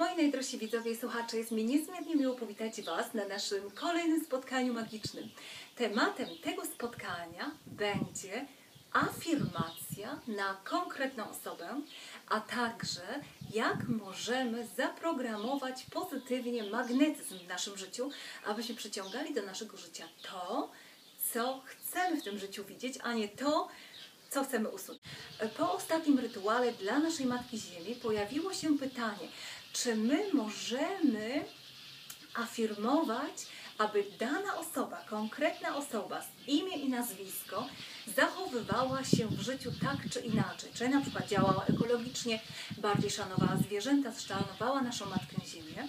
Moi najdrożsi widzowie i słuchacze, jest mi niezmiernie miło powitać Was na naszym kolejnym spotkaniu magicznym. Tematem tego spotkania będzie afirmacja na konkretną osobę, a także jak możemy zaprogramować pozytywnie magnetyzm w naszym życiu, abyśmy przyciągali do naszego życia to, co chcemy w tym życiu widzieć, a nie to, co chcemy usunąć. Po ostatnim rytuale dla naszej Matki Ziemi pojawiło się pytanie, czy my możemy afirmować, aby dana osoba, konkretna osoba z imię i nazwisko zachowywała się w życiu tak czy inaczej. Czy na przykład działała ekologicznie, bardziej szanowała zwierzęta, szanowała naszą Matkę Ziemię.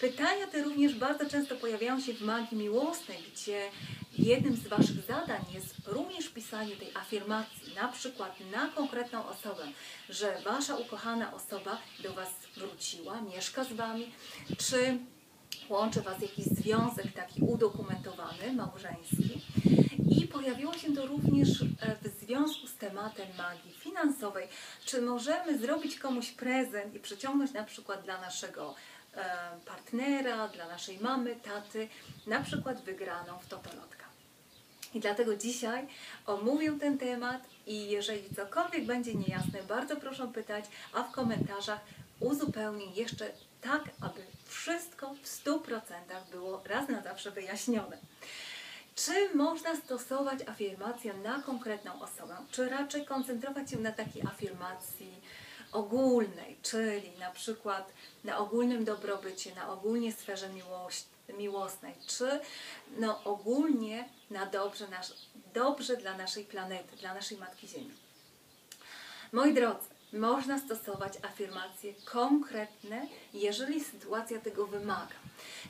Pytania te również bardzo często pojawiają się w magii miłosnej, gdzie jednym z Waszych zadań jest również pisanie tej afirmacji, na przykład na konkretną osobę, że Wasza ukochana osoba do Was wróciła, mieszka z Wami, czy łączy Was jakiś związek taki udokumentowany, małżeński. I pojawiło się to również e, w związku z tematem magii finansowej. Czy możemy zrobić komuś prezent i przyciągnąć na przykład dla naszego partnera, dla naszej mamy, taty, na przykład wygraną w totolotka. I dlatego dzisiaj omówię ten temat i jeżeli cokolwiek będzie niejasne, bardzo proszę pytać, a w komentarzach uzupełnię jeszcze tak, aby wszystko w 100% było raz na zawsze wyjaśnione. Czy można stosować afirmację na konkretną osobę, czy raczej koncentrować się na takiej afirmacji ogólnej, czyli na przykład na ogólnym dobrobycie, na ogólnie sferze miłości, miłosnej, czy no ogólnie na dobrze, nasz, dobrze dla naszej planety, dla naszej Matki Ziemi. Moi drodzy, można stosować afirmacje konkretne, jeżeli sytuacja tego wymaga.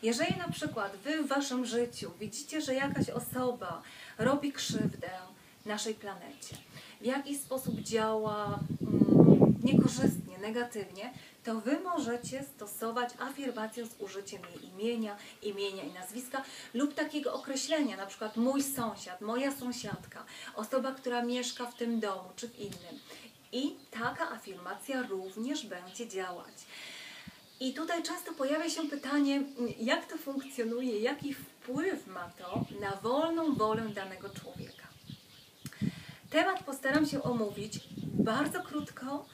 Jeżeli na przykład Wy w Waszym życiu widzicie, że jakaś osoba robi krzywdę naszej planecie, w jakiś sposób działa mm, niekorzystnie, negatywnie, to Wy możecie stosować afirmację z użyciem jej imienia, imienia i nazwiska lub takiego określenia, na przykład mój sąsiad, moja sąsiadka, osoba, która mieszka w tym domu czy w innym. I taka afirmacja również będzie działać. I tutaj często pojawia się pytanie, jak to funkcjonuje, jaki wpływ ma to na wolną wolę danego człowieka. Temat postaram się omówić bardzo krótko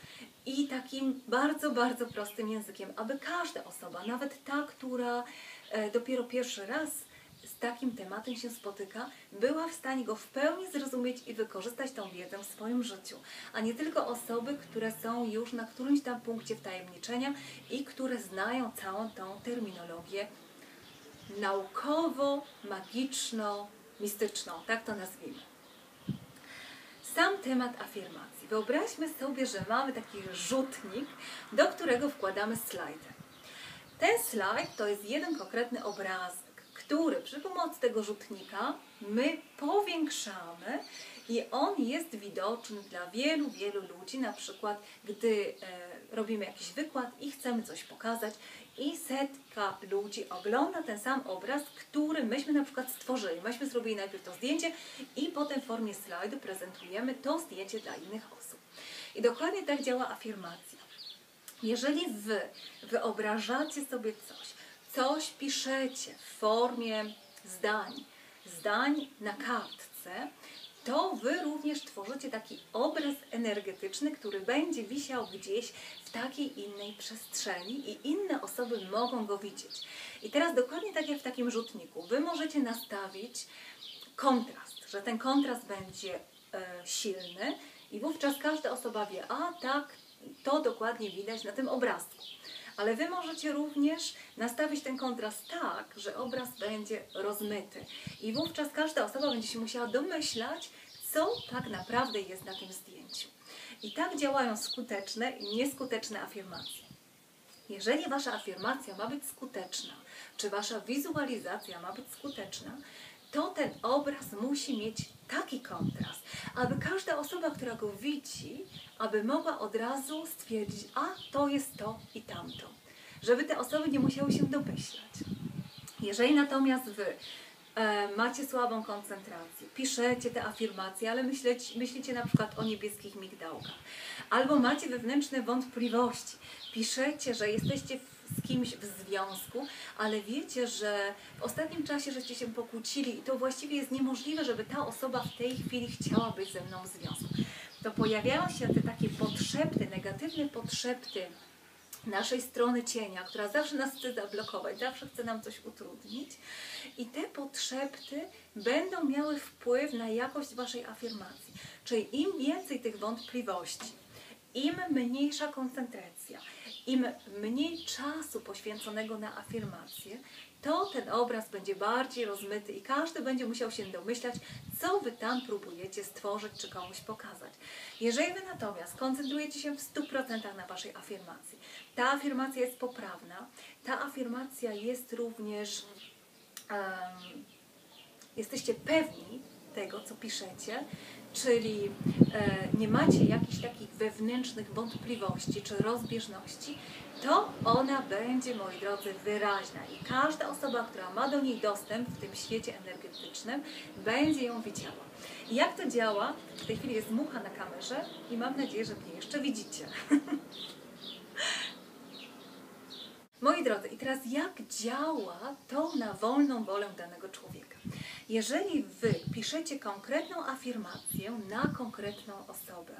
i takim bardzo, bardzo prostym językiem, aby każda osoba, nawet ta, która e, dopiero pierwszy raz z takim tematem się spotyka, była w stanie go w pełni zrozumieć i wykorzystać tą wiedzę w swoim życiu, a nie tylko osoby, które są już na którymś tam punkcie wtajemniczenia i które znają całą tą terminologię naukowo-magiczno-mistyczną, tak to nazwijmy. Sam temat afirmacji. Wyobraźmy sobie, że mamy taki rzutnik, do którego wkładamy slajdy. Ten slajd to jest jeden konkretny obrazek który przy pomocy tego rzutnika my powiększamy i on jest widoczny dla wielu, wielu ludzi, na przykład gdy e, robimy jakiś wykład i chcemy coś pokazać i setka ludzi ogląda ten sam obraz, który myśmy na przykład stworzyli. Myśmy zrobili najpierw to zdjęcie i potem w formie slajdu prezentujemy to zdjęcie dla innych osób. I dokładnie tak działa afirmacja. Jeżeli Wy wyobrażacie sobie coś, coś piszecie w formie zdań, zdań na kartce, to Wy również tworzycie taki obraz energetyczny, który będzie wisiał gdzieś w takiej innej przestrzeni i inne osoby mogą go widzieć. I teraz dokładnie tak jak w takim rzutniku, Wy możecie nastawić kontrast, że ten kontrast będzie e, silny i wówczas każda osoba wie, a tak, to dokładnie widać na tym obrazku ale Wy możecie również nastawić ten kontrast tak, że obraz będzie rozmyty. I wówczas każda osoba będzie się musiała domyślać, co tak naprawdę jest na tym zdjęciu. I tak działają skuteczne i nieskuteczne afirmacje. Jeżeli Wasza afirmacja ma być skuteczna, czy Wasza wizualizacja ma być skuteczna, to ten obraz musi mieć taki kontrast, aby każda osoba, która go widzi, aby mogła od razu stwierdzić, a to jest to i tamto. Żeby te osoby nie musiały się domyślać. Jeżeli natomiast Wy e, macie słabą koncentrację, piszecie te afirmacje, ale myśleć, myślicie na przykład o niebieskich migdałkach, albo macie wewnętrzne wątpliwości, piszecie, że jesteście w z kimś w związku, ale wiecie, że w ostatnim czasie żeście się pokłócili i to właściwie jest niemożliwe, żeby ta osoba w tej chwili chciała być ze mną w związku. To pojawiają się te takie podszepty, negatywne podszepty naszej strony cienia, która zawsze nas chce zablokować, zawsze chce nam coś utrudnić. I te podszepty będą miały wpływ na jakość Waszej afirmacji. Czyli im więcej tych wątpliwości, im mniejsza koncentracja, im mniej czasu poświęconego na afirmację, to ten obraz będzie bardziej rozmyty i każdy będzie musiał się domyślać, co Wy tam próbujecie stworzyć czy komuś pokazać. Jeżeli Wy natomiast koncentrujecie się w 100% na Waszej afirmacji, ta afirmacja jest poprawna, ta afirmacja jest również, um, jesteście pewni tego, co piszecie, czyli e, nie macie jakichś takich wewnętrznych wątpliwości czy rozbieżności, to ona będzie, moi drodzy, wyraźna i każda osoba, która ma do niej dostęp w tym świecie energetycznym, będzie ją widziała. I jak to działa? W tej chwili jest mucha na kamerze i mam nadzieję, że mnie jeszcze widzicie. Moi drodzy, i teraz jak działa to na wolną wolę danego człowieka? Jeżeli Wy piszecie konkretną afirmację na konkretną osobę,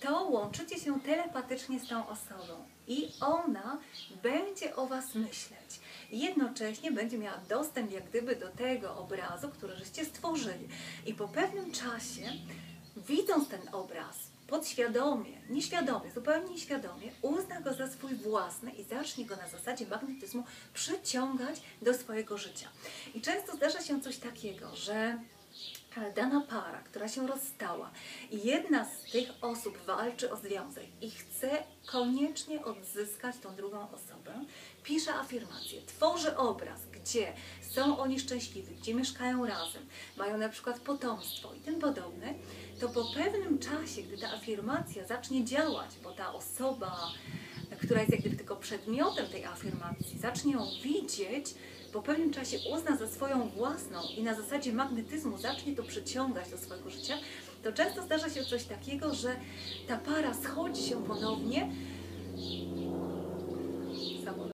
to łączycie się telepatycznie z tą osobą i ona będzie o Was myśleć. Jednocześnie będzie miała dostęp jak gdyby do tego obrazu, który żeście stworzyli. I po pewnym czasie, widząc ten obraz, podświadomie, nieświadomie, zupełnie nieświadomie, uzna go za swój własny i zacznie go na zasadzie magnetyzmu przyciągać do swojego życia. I często zdarza się coś takiego, że dana para, która się rozstała i jedna z tych osób walczy o związek i chce koniecznie odzyskać tą drugą osobę, pisze afirmację, tworzy obraz, gdzie są oni szczęśliwi, gdzie mieszkają razem, mają na przykład potomstwo i tym podobne, to po pewnym czasie, gdy ta afirmacja zacznie działać, bo ta osoba, która jest jak gdyby tylko przedmiotem tej afirmacji, zacznie ją widzieć, po pewnym czasie uzna za swoją własną i na zasadzie magnetyzmu zacznie to przyciągać do swojego życia, to często zdarza się coś takiego, że ta para schodzi się ponownie